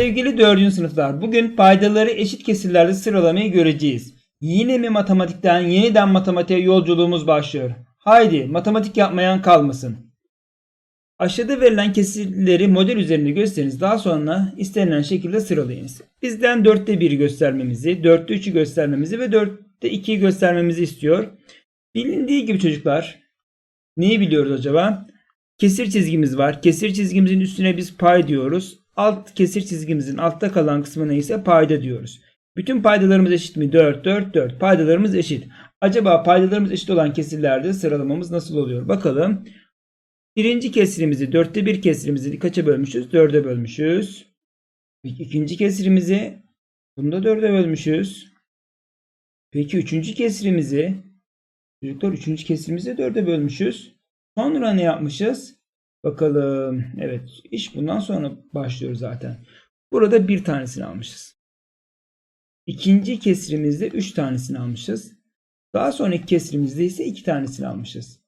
Sevgili 4. sınıflar, bugün paydaları eşit kesirlerde sıralamayı göreceğiz. Yine mi matematikten yeniden matematiğe yolculuğumuz başlıyor. Haydi matematik yapmayan kalmasın. Aşağıda verilen kesirleri model üzerinde gösteriniz. Daha sonra istenilen şekilde sıralayınız. Bizden 4'te 1 göstermemizi, 4'te 3'ü göstermemizi ve 4'te 2'yi göstermemizi istiyor. Bilindiği gibi çocuklar neyi biliyoruz acaba? Kesir çizgimiz var. Kesir çizgimizin üstüne biz pay diyoruz. Alt kesir çizgimizin altta kalan kısmına ise payda diyoruz. Bütün paydalarımız eşit mi? 4, 4, 4. Paydalarımız eşit. Acaba paydalarımız eşit olan kesirlerde sıralamamız nasıl oluyor? Bakalım. Birinci kesirimizi, dörtte bir kesirimizi kaça bölmüşüz? Dörde bölmüşüz. İkinci kesirimizi bunu da dörde bölmüşüz. Peki üçüncü kesirimizi çocuklar üçüncü kesirimizi dörde bölmüşüz. Sonra ne yapmışız? Bakalım. Evet iş bundan sonra başlıyor zaten. Burada bir tanesini almışız. İkinci kesirimizde üç tanesini almışız. Daha sonraki kesirimizde ise iki tanesini almışız.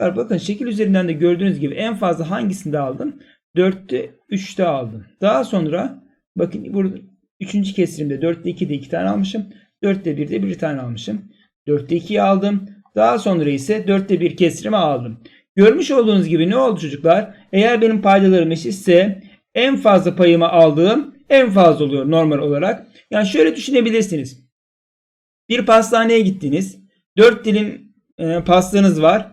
Bakın şekil üzerinden de gördüğünüz gibi en fazla hangisinde aldım? 4'te 3'te aldım. Daha sonra bakın burada 3. kesirimde 4'te 2'de 2 tane almışım. 4'te 1'de 1 tane almışım. 4'te 2'yi aldım. Daha sonra ise 4'te 1 kesirimi aldım. Görmüş olduğunuz gibi ne oldu çocuklar? Eğer benim paydalarım eşitse en fazla payımı aldığım en fazla oluyor normal olarak. Yani şöyle düşünebilirsiniz. Bir pastaneye gittiniz. 4 dilim e, pastanız var.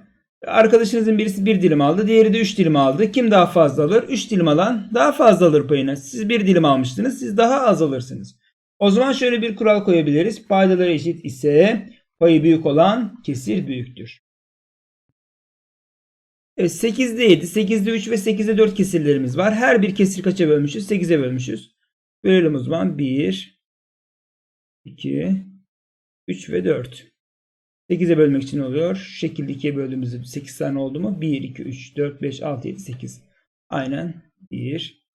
Arkadaşınızın birisi bir dilim aldı. Diğeri de 3 dilim aldı. Kim daha fazla alır? 3 dilim alan daha fazla alır payını. Siz bir dilim almıştınız. Siz daha az alırsınız. O zaman şöyle bir kural koyabiliriz. Paydaları eşit ise payı büyük olan kesir büyüktür. Evet, 8'de 7, 8'de 3 ve 8'de 4 kesirlerimiz var. Her bir kesir kaça bölmüşüz? 8'e bölmüşüz. Bölelim o zaman. 1, 2, 3 ve 4. 8'e bölmek için oluyor. Şu şekilde 2'ye böldüğümüzde 8 tane oldu mu? 1, 2, 3, 4, 5, 6, 7, 8. Aynen. 1,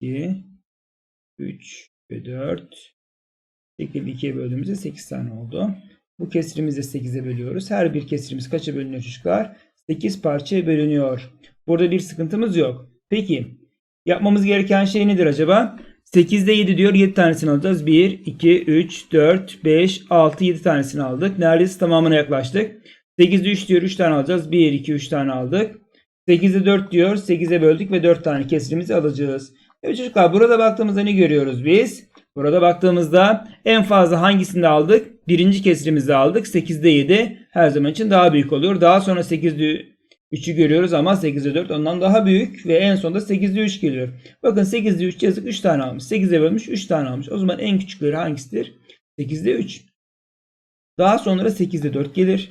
2, 3 ve 4. Şekilde 2'ye böldüğümüzde 8 tane oldu. Bu kesirimizi 8'e bölüyoruz. Her bir kesirimiz kaça bölünüyor çocuklar? 8 parçaya bölünüyor. Burada bir sıkıntımız yok. Peki yapmamız gereken şey nedir acaba? 8'de 7 diyor. 7 tanesini alacağız. 1, 2, 3, 4, 5, 6, 7 tanesini aldık. Neredeyse tamamına yaklaştık. 8'de 3 diyor. 3 tane alacağız. 1, 2, 3 tane aldık. 8'de 4 diyor. 8'e böldük ve 4 tane kesirimizi alacağız. Evet çocuklar burada baktığımızda ne görüyoruz biz? Burada baktığımızda en fazla hangisinde aldık? Birinci kesirimizi aldık. 8'de 7 her zaman için daha büyük oluyor. Daha sonra 8'de 3'ü görüyoruz ama 8'de 4 ondan daha büyük ve en sonunda 8'de 3 geliyor. Bakın 8'de 3 yazık 3 tane almış. 8'e bölmüş 3 tane almış. O zaman en küçükleri hangisidir? 8'de 3. Daha sonra 8'de 4 gelir.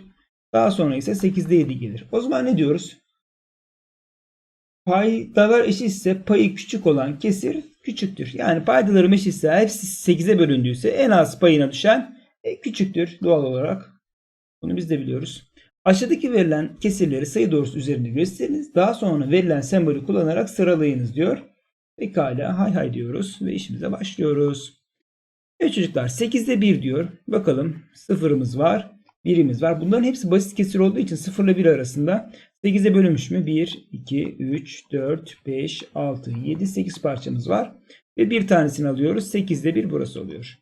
Daha sonra ise 8'de 7 gelir. O zaman ne diyoruz? Paydalar eşitse payı küçük olan kesir küçüktür. Yani paydalarım eşitse hepsi 8'e bölündüyse en az payına düşen e, küçüktür doğal olarak. Bunu biz de biliyoruz. Aşağıdaki verilen kesirleri sayı doğrusu üzerinde gösteriniz. Daha sonra verilen sembolü kullanarak sıralayınız diyor. Pekala hay hay diyoruz ve işimize başlıyoruz. Evet çocuklar 8'de 1 diyor. Bakalım sıfırımız var. Birimiz var. Bunların hepsi basit kesir olduğu için 0 ile 1 arasında 8'e bölünmüş mü? 1, 2, 3, 4, 5, 6, 7, 8 parçamız var. Ve bir tanesini alıyoruz. 8'de 1 burası oluyor.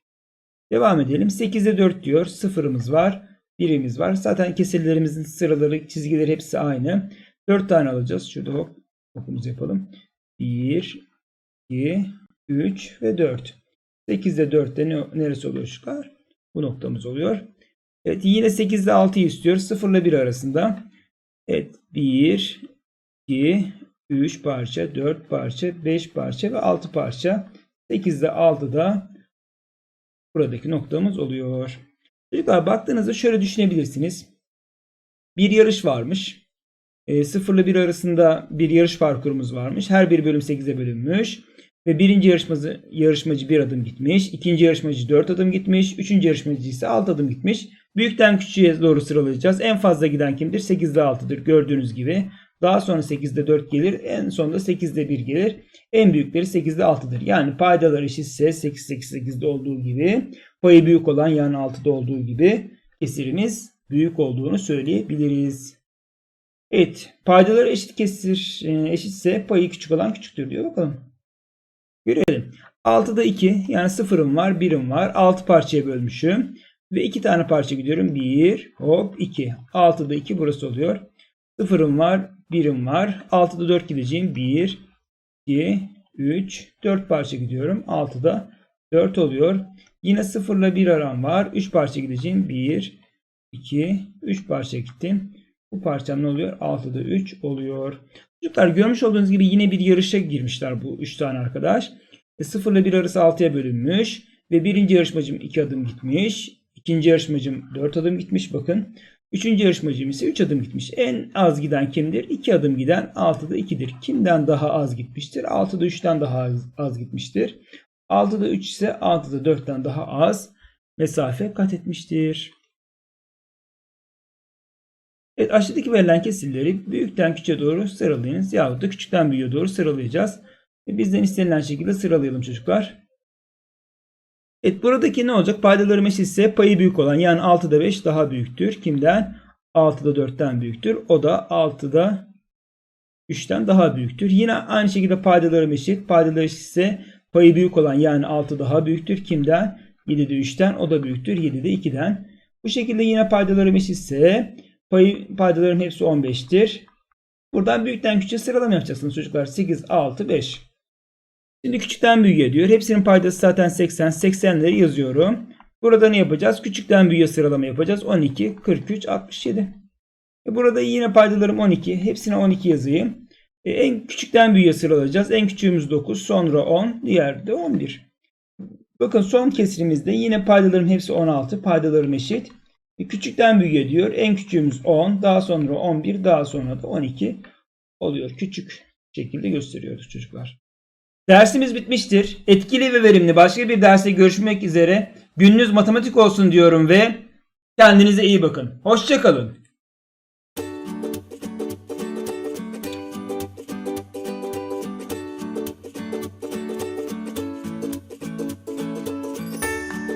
Devam edelim. 8'de 4 diyor. Sıfırımız var. Birimiz var. Zaten kesirlerimizin sıraları, çizgileri hepsi aynı. 4 tane alacağız. Şurada hop okumuzu yapalım. 1, 2, 3 ve 4. 8'de 4'te ne, neresi oluyor çıkar? Bu noktamız oluyor. Evet yine 8'de 6'yı istiyor. 0 ile 1 arasında. Evet 1, 2, 3 parça, 4 parça, 5 parça ve 6 parça. 8'de 6'da buradaki noktamız oluyor. Çocuklar baktığınızda şöyle düşünebilirsiniz. Bir yarış varmış. E, 0 ile 1 arasında bir yarış parkurumuz varmış. Her bir bölüm 8'e bölünmüş. Ve birinci yarışmacı, yarışmacı bir adım gitmiş. ikinci yarışmacı 4 adım gitmiş. Üçüncü yarışmacı ise 6 adım gitmiş. Büyükten küçüğe doğru sıralayacağız. En fazla giden kimdir? 8'de 6'dır gördüğünüz gibi. Daha sonra 8'de 4 gelir. En sonunda 8'de 1 gelir. En büyükleri 8'de 6'dır. Yani paydalar eşitse 8, 8, 8'de olduğu gibi payı büyük olan yani 6'da olduğu gibi kesirimiz büyük olduğunu söyleyebiliriz. Evet paydalar eşit kesir eşitse payı küçük olan küçüktür diyor. Bakalım. Görelim. 6'da 2 yani sıfırım var 1'im var. 6 parçaya bölmüşüm. Ve 2 tane parça gidiyorum. 1 hop 2. 6'da 2 burası oluyor. Sıfırım var 1'im var. 6'da 4 gideceğim. 1 2 3 4 parça gidiyorum. 6'da 4 oluyor. Yine 0 ile 1 aram var. 3 parça gideceğim. 1 2 3 parça gittim. Bu parçam ne oluyor? 6'da 3 oluyor. Çocuklar görmüş olduğunuz gibi yine bir yarışa girmişler bu 3 tane arkadaş. E, 0 ile 1 arası 6'ya bölünmüş. Ve birinci yarışmacım 2 adım gitmiş. ikinci yarışmacım 4 adım gitmiş bakın. Üçüncü yarışmacım ise 3 adım gitmiş. En az giden kimdir? 2 adım giden 6'da 2'dir. Kimden daha az gitmiştir? 6'da 3'ten daha az, az gitmiştir. 6'da 3 ise 6'da 4'ten daha az mesafe kat etmiştir. Evet aşağıdaki verilen kesirleri büyükten küçüğe doğru sıralayınız yahut da küçükten büyüğe doğru sıralayacağız. Bizden istenilen şekilde sıralayalım çocuklar. Evet buradaki ne olacak? Paydalarım eşitse payı büyük olan yani 6'da 5 daha büyüktür. Kimden? 6'da 4'ten büyüktür. O da 6'da 3'ten daha büyüktür. Yine aynı şekilde paydalarım eşit. Paydalar eşitse payı büyük olan yani 6 daha büyüktür. Kimden? 7'de 3'ten o da büyüktür. 7'de 2'den. Bu şekilde yine paydalarım eşitse payı, paydalarım hepsi 15'tir. Buradan büyükten küçüğe sıralama yapacaksınız çocuklar. 8, 6, 5. Şimdi küçükten büyüğe diyor. Hepsinin paydası zaten 80. 80'leri yazıyorum. Burada ne yapacağız? Küçükten büyüğe sıralama yapacağız. 12, 43, 67. E burada yine paydalarım 12. Hepsine 12 yazayım. E en küçükten büyüğe sıralayacağız. En küçüğümüz 9, sonra 10, diğer de 11. Bakın son kesirimizde yine paydalarım hepsi 16. Paydalarım eşit. E küçükten büyüğe diyor. En küçüğümüz 10, daha sonra 11, daha sonra da 12 oluyor. Küçük şekilde gösteriyoruz çocuklar. Dersimiz bitmiştir. Etkili ve verimli başka bir derste görüşmek üzere. Gününüz matematik olsun diyorum ve kendinize iyi bakın. Hoşçakalın.